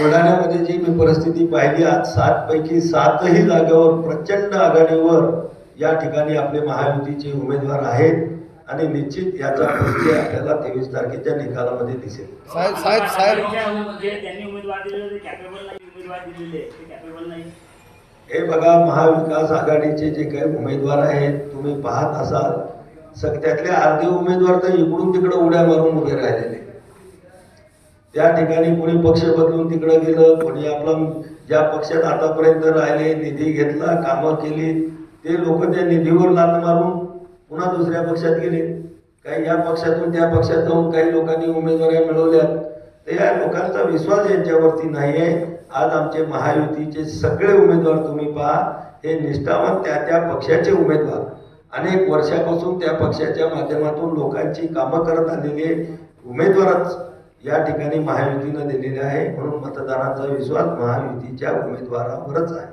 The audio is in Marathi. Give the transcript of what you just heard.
बुलढाण्यामध्ये जी मी परिस्थिती पाहिली आज सात पैकी सातही जागेवर प्रचंड आघाडीवर या ठिकाणी आपले महायुतीचे उमेदवार आहेत आणि निश्चित याचा परिचय आपल्याला तेवीस तारखेच्या निकालामध्ये दिसेल. साहेब साहेब साहेब. जे त्यांनी उमेदवार दिलेले ते कॅपेबल नाही उमेदवार दिलेले ते कॅपेबल नाही. हे बघा महाविकास आघाडीचे जे काही उमेदवार आहेत तुम्ही पाहत असाल सग त्यातले अर्धे उमेदवार तर इकडून तिकडे उड्या मारून उभे राहिलेले. त्या ठिकाणी कोणी पक्ष बदलून तिकडे गेलं कोणी आपला ज्या पक्षात आतापर्यंत राहिले निधी घेतला कामं केली ते लोक त्या निधीवर लात मारून पुन्हा दुसऱ्या पक्षात गेले. काही या पक्षातून त्या पक्षात जाऊन काही लोकांनी उमेदवाऱ्या मिळवल्यात. तर या लोकांचा विश्वास यांच्यावरती नाही आहे आज आमचे महायुतीचे सगळे उमेदवार तुम्ही पहा हे निष्ठावंत त्या त्या पक्षाचे उमेदवार. अनेक वर्षापासून त्या पक्षाच्या माध्यमातून लोकांची कामं करत आलेले उमेदवारच. या ठिकाणी महायुतीनं दिलेले आहे म्हणून मतदारांचा विश्वास महायुतीच्या उमेदवारावरच आहे.